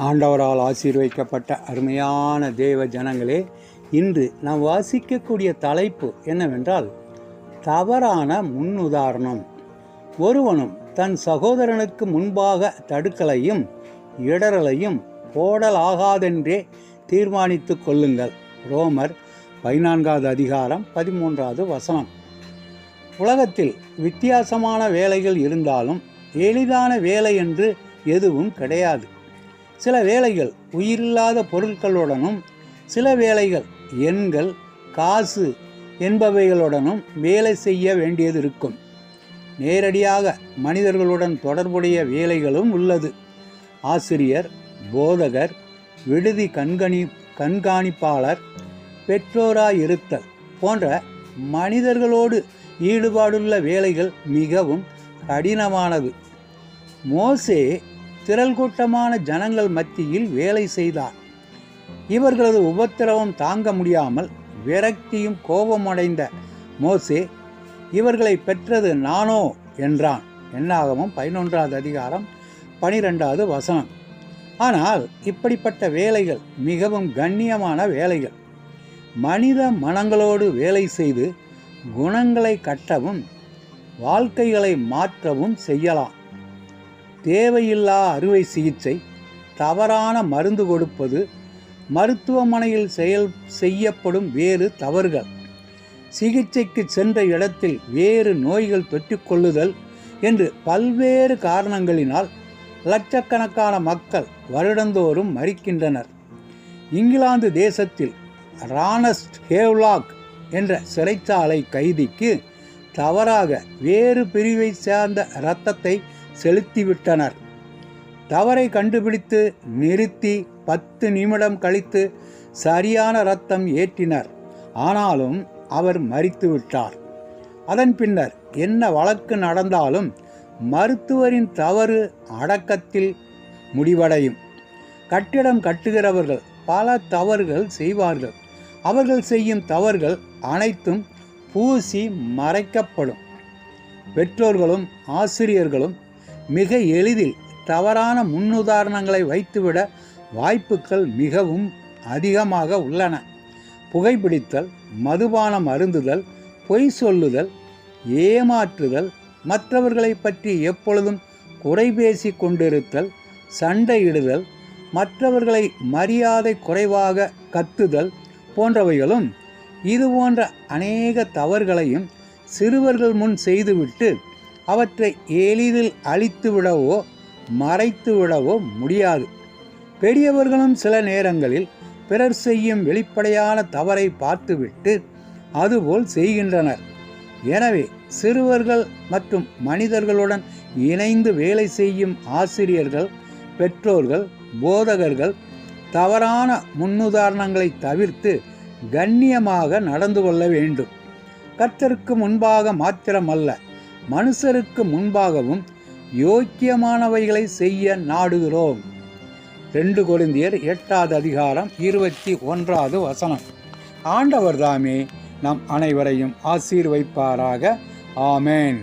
ஆண்டவரால் ஆசீர்வைக்கப்பட்ட அருமையான தேவ ஜனங்களே இன்று நாம் வாசிக்கக்கூடிய தலைப்பு என்னவென்றால் தவறான முன்னுதாரணம். ஒருவனும் தன் சகோதரனுக்கு முன்பாக தடுக்கலையும் இடரலையும் போடலாகாதென்றே தீர்மானித்து கொள்ளுங்கள். ரோமர் பதினான்காவது அதிகாரம் பதிமூன்றாவது வசனம். உலகத்தில் வித்தியாசமான வேலைகள் இருந்தாலும் எளிதான வேலை என்று எதுவும் கிடையாது. சில வேலைகள் உயிரில்லாத பொருட்களுடனும் சில வேலைகள் எண்கள் காசு என்பவைகளுடனும் வேலை செய்ய வேண்டியது இருக்கும். நேரடியாக மனிதர்களுடன் தொடர்புடைய வேலைகளும் உள்ளது. ஆசிரியர் போதகர் விடுதி கண்கணி கண்காணிப்பாளர் பெற்றோராயிருத்தல் போன்ற மனிதர்களோடு ஈடுபாடுள்ள வேலைகள் மிகவும் கடினமானது. மோசே திரள் கூட்டமான ஜனங்கள் மத்தியில் வேலை செய்தார். இவர்களது உபத்திரவம் தாங்க முடியாமல் விரக்தியும் கோபமடைந்த மோசே இவர்களை பெற்றது நானோ? என்றான். என்னாகவும் பதினொன்றாவது அதிகாரம் பனிரெண்டாவது வசனம். ஆனால் இப்படிப்பட்ட வேலைகள் மிகவும் கண்ணியமான வேலைகள். மனித மனங்களோடு வேலை செய்து குணங்களை கட்டவும் வாழ்க்கைகளை மாற்றவும் செய்யலாம். தேவையில்லா அறுவை சிகிச்சை தவறான மருந்து கொடுப்பது மருத்துவமனையில் செயல் செய்யப்படும் வேறு தவறுகள். சிகிச்சைக்கு சென்ற இடத்தில் வேறு நோய்கள் தொற்றிக்கொள்ளுதல் என்று பல்வேறு காரணங்களினால் லட்சக்கணக்கான மக்கள் வருடந்தோறும் மறிக்கின்றனர் இங்கிலாந்து தேசத்தில் ரானஸ்ட் ஹேவ்லாக் என்ற சிறைச்சாலை கைதிக்கு தவறாக வேறு பிரிவை சேர்ந்த இரத்தத்தை செலுத்திவிட்டனர். தவறை கண்டுபிடித்து நிறுத்தி பத்து நிமிடம் கழித்து சரியான ரத்தம் ஏற்றினர். ஆனாலும் அவர் மறித்து விட்டார் அதன் பின்னர் என்ன வழக்கு நடந்தாலும் மருத்துவரின் தவறு அடக்கத்தில் முடிவடையும். கட்டிடம் கட்டுகிறவர்கள் பல தவறுகள் செய்வார்கள். அவர்கள் செய்யும் தவறுகள் அனைத்தும் பூசி மறைக்கப்படும். பெற்றோர்களும் ஆசிரியர்களும் மிக எளிதில் தவறான முன்னுதாரணங்களை வைத்துவிட வாய்ப்புகள் மிகவும் அதிகமாக உள்ளன. புகைப்பிடித்தல் மதுபானம் அருந்துதல் பொய் சொல்லுதல் ஏமாற்றுதல் மற்றவர்களை பற்றி எப்பொழுதும் குறை பேசி கொண்டிருத்தல் சண்டையிடுதல் மற்றவர்களை மரியாதை குறைவாக கத்துதல் போன்றவைகளும் இது போன்ற அநேக தவறுகளையும் சிறுவர்கள் முன் செய்துவிட்டு அவற்றை எளிதில் அழித்து விடவோ மறைத்து விடவோ முடியாது. பெரியவர்களும் சில நேரங்களில் பிறர் செய்யும் வெளிப்படையான தவறை பார்த்துவிட்டு அதுபோல் செய்கின்றனர். எனவே சிறுவர்கள் மற்றும் மனிதர்களுடன் இணைந்து வேலை செய்யும் ஆசிரியர்கள் பெற்றோர்கள் போதகர்கள் தவறான முன்னுதாரணங்களை தவிர்த்து கண்ணியமாக நடந்து கொள்ள வேண்டும். கர்த்தருக்கு முன்பாக மாத்திரமல்ல மனுஷருக்கு முன்பாகவும் யோக்கியமானவைகளை செய்ய நாடுகிறோம். ரெண்டு கொழுந்தியர் எட்டாவது அதிகாரம் இருபத்தி ஒன்றாவது வசனம். ஆண்டவர் தாமே நம் அனைவரையும் ஆசீர்வைப்பாராக. ஆமேன்.